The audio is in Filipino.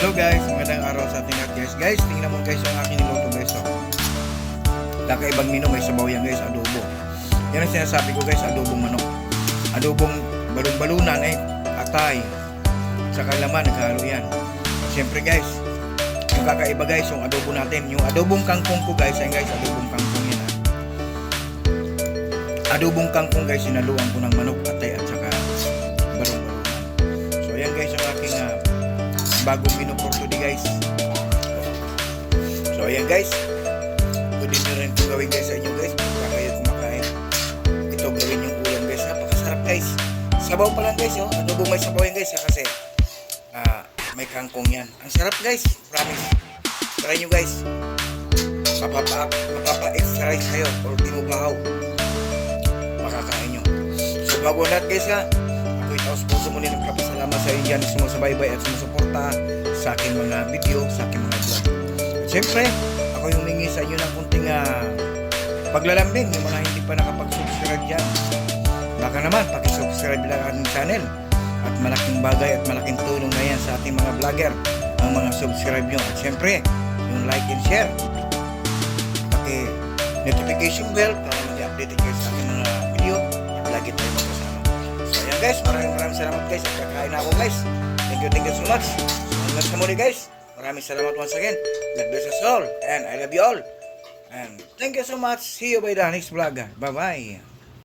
Hello guys, magandang araw sa ating lahat guys. Guys, tingnan mo guys ang aking niluto guys. Oh. Kakaibang mino, may sabaw yan guys, adobo. Yan ang sinasabi ko guys, adobong manok. Adobong balon-balunan eh, atay. Sa kalaman, naghalo yan. Siyempre guys, yung kakaiba guys, yung adobo natin. Yung adobong kangkong ko guys, ayun guys, adobong kangkong yan ha. Adobong kangkong guys, sinaluan ko ng manok, bagong menu for today guys. So ayan guys. Pwede nyo rin ito gawin guys sa inyo guys. Pagka kayo kumakain. Ito gawin yung ulam guys. Napakasarap guys. Sabaw pa lang guys. Oh. Adobo may sabaw yan guys. ha, Kasi ah, may kangkong yan. Ang sarap guys. Promise. Try nyo guys. Mapapa, mapapa-exercise kayo. Or di mo bahaw. Makakain nyo. So bago lahat guys ha. Itaos puso muli nagpapasalamat sa inyo dyan na sumusubaybay at sumusuporta sa aking mga video, sa aking mga vlog. At syempre, ako yung humingi sa inyo ng kunting ah, paglalambing yung mga hindi pa nakapag-subscribe dyan. Baka naman, pakisubscribe lang ang channel. At malaking bagay at malaking tulong na yan sa ating mga vlogger ang mga subscribe nyo. At syempre, yung like and share. Paki notification bell para mag-update kayo sa aking mga guys, maraming maraming salamat guys. At kakain ako guys. Thank you, thank you so much. Hanggang sa muli guys. Maraming salamat once again. God bless us all. And I love you all. And thank you so much. See you by the next vlog. Bye-bye.